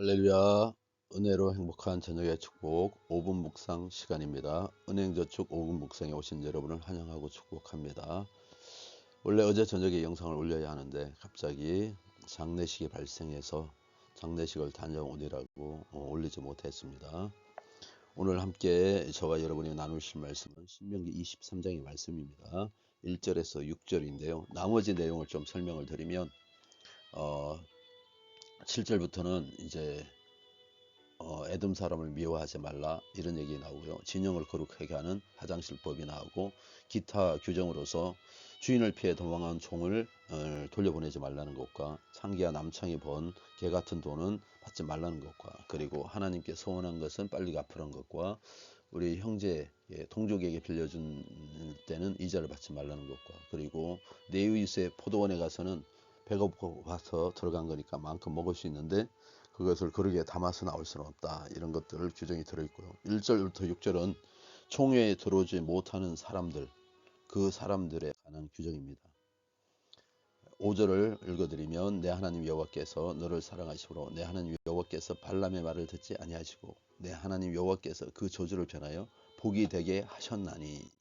할렐루야 은혜로 행복한 저녁의 축복 5분 묵상 시간입니다. 은행저축 5분 묵상에 오신 여러분을 환영하고 축복합니다. 원래 어제 저녁에 영상을 올려야 하는데 갑자기 장례식이 발생해서 장례식을 다녀오느라고 어, 올리지 못했습니다. 오늘 함께 저와 여러분이 나누실 말씀은 신명기 23장의 말씀입니다. 1절에서 6절인데요. 나머지 내용을 좀 설명을 드리면 어, 7절부터는 이제 어, 에돔 사람을 미워하지 말라 이런 얘기 나오고요. 진영을 거룩하게 하는 화장실법이 나오고 기타 규정으로서 주인을 피해 도망한 종을 어, 돌려보내지 말라는 것과 창기와 남창이 번 개 같은 돈은 받지 말라는 것과 그리고 하나님께 소원한 것은 빨리 갚으라는 것과 우리 형제 예, 동족에게 빌려준 때는 이자를 받지 말라는 것과 그리고 네위스의 포도원에 가서는 배고파서 들어간 거니까 만큼 먹을 수 있는데 그것을 그릇에 담아서 나올 수는 없다. 이런 것들 규정이 들어있고요. 1절부터 6절은 총회에 들어오지 못하는 사람들, 그 사람들에 관한 규정입니다. 5절을 읽어드리면 내 하나님 여호와께서 너를 사랑하시므로 내 하나님 여호와께서 발람의 말을 듣지 아니하시고 내 하나님 여호와께서 그 저주를 변하여 복이 되게 하셨나니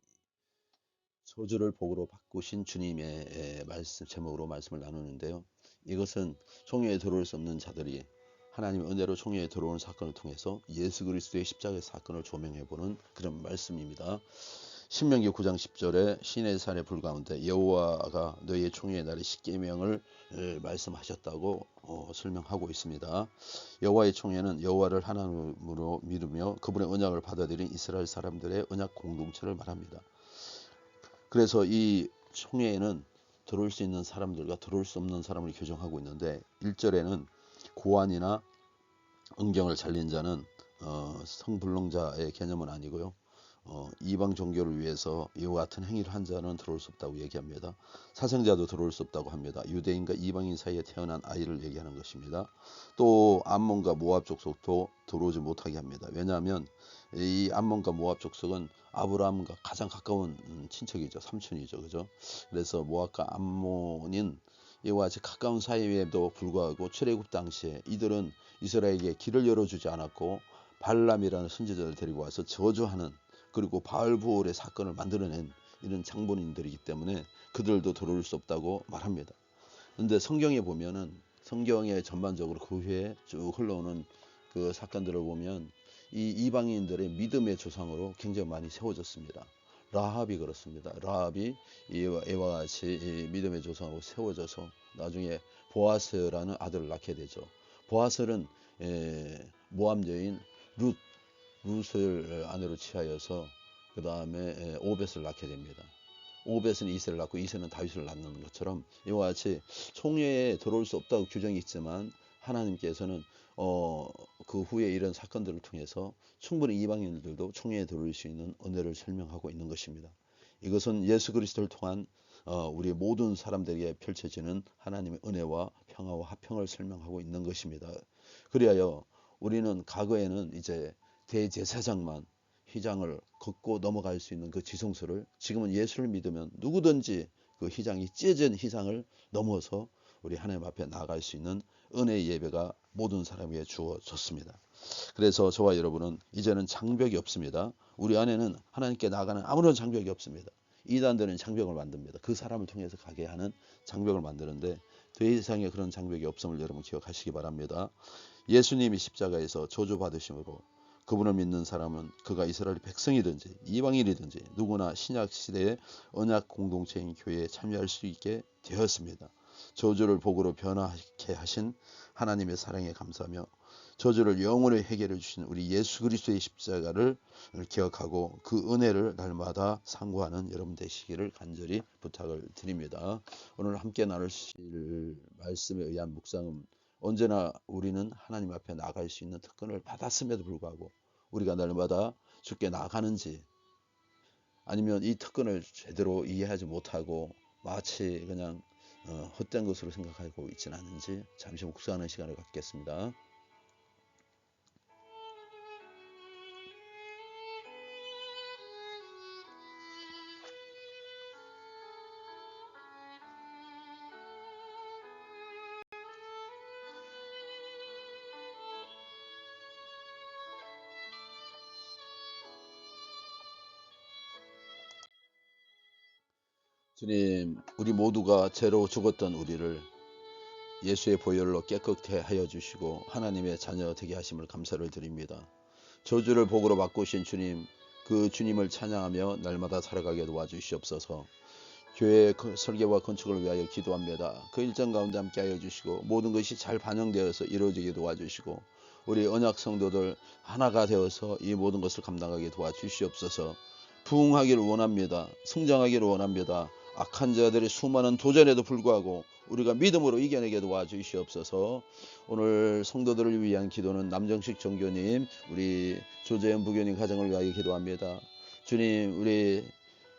저주를 복으로 바꾸신 주님의 말씀 제목으로 말씀을 나누는데요. 이것은 총회에 들어올 수 없는 자들이 하나님의 은혜로 총회에 들어오는 사건을 통해서 예수 그리스도의 십자가의 사건을 조명해 보는 그런 말씀입니다. 신명기 9장 10절에 신의 산에 불가운데 여호와가 너희의 총회의 날에 십계명을 말씀하셨다고 어, 설명하고 있습니다. 여호와의 총회는 여호와를 하나님으로 믿으며 그분의 언약을 받아들인 이스라엘 사람들의 언약 공동체를 말합니다. 그래서 이 총회에는 들어올 수 있는 사람들과 들어올 수 없는 사람을 규정하고 있는데 1절에는 고안이나 은경을 잘린 자는 어, 성불능자의 개념은 아니고요. 어, 이방 종교를 위해서 이와 같은 행위를 한 자는 들어올 수 없다고 얘기합니다. 사생자도 들어올 수 없다고 합니다. 유대인과 이방인 사이에 태어난 아이를 얘기하는 것입니다. 또 암몬과 모압 족속도 들어오지 못하게 합니다. 왜냐하면 이 암몬과 모압 족속은 아브라함과 가장 가까운 음, 친척이죠. 삼촌이죠. 그죠? 그래서 모압과 암몬인 이와 같이 가까운 사이에도 불구하고 출애굽 당시에 이들은 이스라엘에게 길을 열어주지 않았고 발람이라는 선지자를 데리고 와서 저주하는 그리고 바알부올의 사건을 만들어낸 이런 장본인들이기 때문에 그들도 들어올 수 없다고 말합니다. 그런데 성경에 보면은 성경에 전반적으로 그 후에 쭉 흘러오는 그 사건들을 보면 이 이방인들의 믿음의 조상으로 굉장히 많이 세워졌습니다. 라합이 그렇습니다. 라합이 이와 같이 믿음의 조상으로 세워져서 나중에 보아스라는 아들을 낳게 되죠. 보아스는 모함 여인 룻 룻을 아내로 취하여서 그 다음에 오벳을 낳게 됩니다. 오벳은 이세를 낳고 이세는 다윗을 낳는 것처럼 이와 같이 총회에 들어올 수 없다고 규정이 있지만 하나님께서는 어, 그 후에 이런 사건들을 통해서 충분히 이방인들도 총회에 들어올 수 있는 은혜를 설명하고 있는 것입니다. 이것은 예수 그리스도를 통한 어, 우리 모든 사람들에게 펼쳐지는 하나님의 은혜와 평화와 화평을 설명하고 있는 것입니다. 그리하여 우리는 과거에는 이제 대제사장만 휘장을 걷고 넘어갈 수 있는 그 지성소를 지금은 예수를 믿으면 누구든지 그 휘장이 찢어진 휘장을 넘어서 우리 하나님 앞에 나갈 수 있는 은혜의 예배가 모든 사람에게 주어졌습니다. 그래서 저와 여러분은 이제는 장벽이 없습니다. 우리 안에는 하나님께 나가는 아무런 장벽이 없습니다. 이단들은 장벽을 만듭니다. 그 사람을 통해서 가게 하는 장벽을 만드는데 더 이상의 그런 장벽이 없음을 여러분 기억하시기 바랍니다. 예수님이 십자가에서 저주받으심으로 그분을 믿는 사람은 그가 이스라엘 백성이든지 이방인이든지 누구나 신약 시대의 언약 공동체인 교회에 참여할 수 있게 되었습니다. 저주를 복으로 변화하게 하신 하나님의 사랑에 감사하며 저주를 영원히 해결해 주신 우리 예수 그리스도의 십자가를 기억하고 그 은혜를 날마다 상고하는 여러분 되시기를 간절히 부탁을 드립니다. 오늘 함께 나누실 말씀에 의한 묵상은 언제나 우리는 하나님 앞에 나갈 수 있는 특권을 받았음에도 불구하고 우리가 날마다 죽게 나가는지 아니면 이 특권을 제대로 이해하지 못하고 마치 그냥 어, 헛된 것으로 생각하고 있지는 않은지 잠시 묵상하는 시간을 갖겠습니다. 주님, 우리 모두가 죄로 죽었던 우리를 예수의 보혈로 깨끗게 하여 주시고 하나님의 자녀 되게 하심을 감사를 드립니다. 저주를 복으로 바꾸신 주님, 그 주님을 찬양하며 날마다 살아가게 도와주시옵소서. 교회 그 설계와 건축을 위하여 기도합니다. 그 일정 가운데 함께 하여 주시고 모든 것이 잘 반영되어서 이루어지게 도와주시고 우리 언약 성도들 하나가 되어서 이 모든 것을 감당하게 도와주시옵소서. 부흥하기를 원합니다. 성장하기를 원합니다. 악한 자들의 수많은 도전에도 불구하고 우리가 믿음으로 이겨내게 도와주시옵소서. 오늘 성도들을 위한 기도는 남정식 정교님, 우리 조재현 부교님 가정을 위하여 기도합니다. 주님, 우리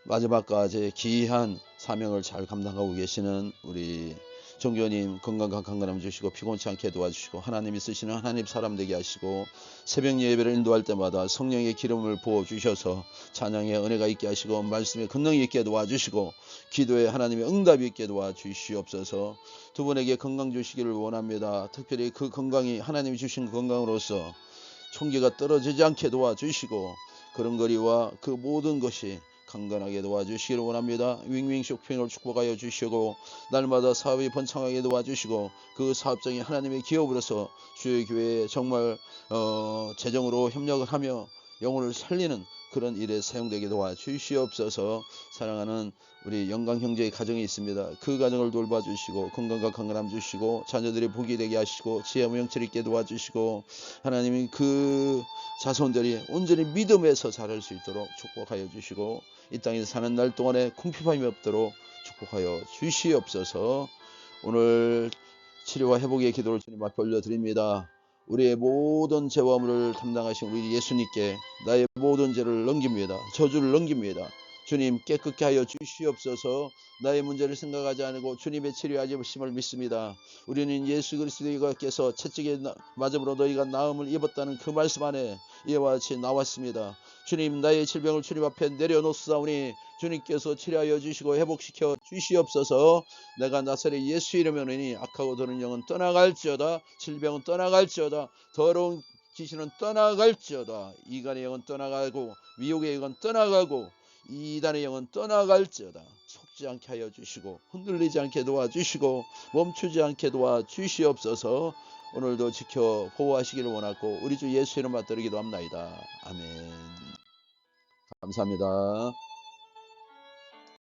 마지막까지 기이한 사명을 잘 감당하고 계시는 우리 정교님 건강과 강건함 주시고 피곤치 않게 도와주시고 하나님이 쓰시는 하나님 사람 되게 하시고 새벽 예배를 인도할 때마다 성령의 기름을 부어 주셔서 찬양의 은혜가 있게 하시고 말씀의 권능이 있게 도와주시고 기도에 하나님의 응답이 있게 도와주시옵소서 두 분에게 건강 주시기를 원합니다. 특별히 그 건강이 하나님이 주신 건강으로서 총기가 떨어지지 않게 도와주시고 그런 거리와 그 모든 것이 강건하게 도와주시기를 원합니다. 윙윙 쇼핑을 축복하여 주시고 날마다 사업이 번창하게 도와주시고 그 사업장이 하나님의 기업으로서 주의 교회에 정말 어, 재정으로 협력을 하며 영혼을 살리는 그런 일에 사용되게 도와주시옵소서 사랑하는 우리 영광 형제의 가정이 있습니다. 그 가정을 돌봐주시고 건강과 강건함 주시고 자녀들이 복이 되게 하시고 지혜와 명철 있게 도와주시고 하나님이 그 자손들이 온전히 믿음에서 자랄 수 있도록 축복하여 주시고 이 땅에 사는 날 동안에 궁핍함이 없도록 축복하여 주시옵소서 오늘 치료와 회복의 기도를 주님 앞에 올려드립니다. 우리의 모든 죄와 물을 담당하신 우리 예수님께 나의 모든 죄를 넘깁니다. 저주를 넘깁니다. 주님 깨끗게 하여 주시옵소서. 나의 문제를 생각하지 않고 주님의 치료하지 보심을 믿습니다. 우리는 예수 그리스도께서 채찍에 맞음으로 너희가 나음을 입었다는 그 말씀 안에 이와 같이 나왔습니다. 주님 나의 질병을 주님 앞에 내려놓사오니 주님께서 치료하여 주시고 회복시켜 주시옵소서. 내가 나사렛 예수 이름으로니 악하고 도는 영은 떠나갈지어다. 질병은 떠나갈지어다. 더러운 귀신은 떠나갈지어다. 이간의 영은 떠나가고 미혹의 영은 떠나가고 이단의 영은 떠나갈지어다. 속지 않게 하여 주시고 흔들리지 않게 도와주시고 멈추지 않게 도와주시옵소서. 오늘도 지켜 보호하시기를 원하고 우리 주 예수 이름 받들기도 합나이다. 아멘. 감사합니다.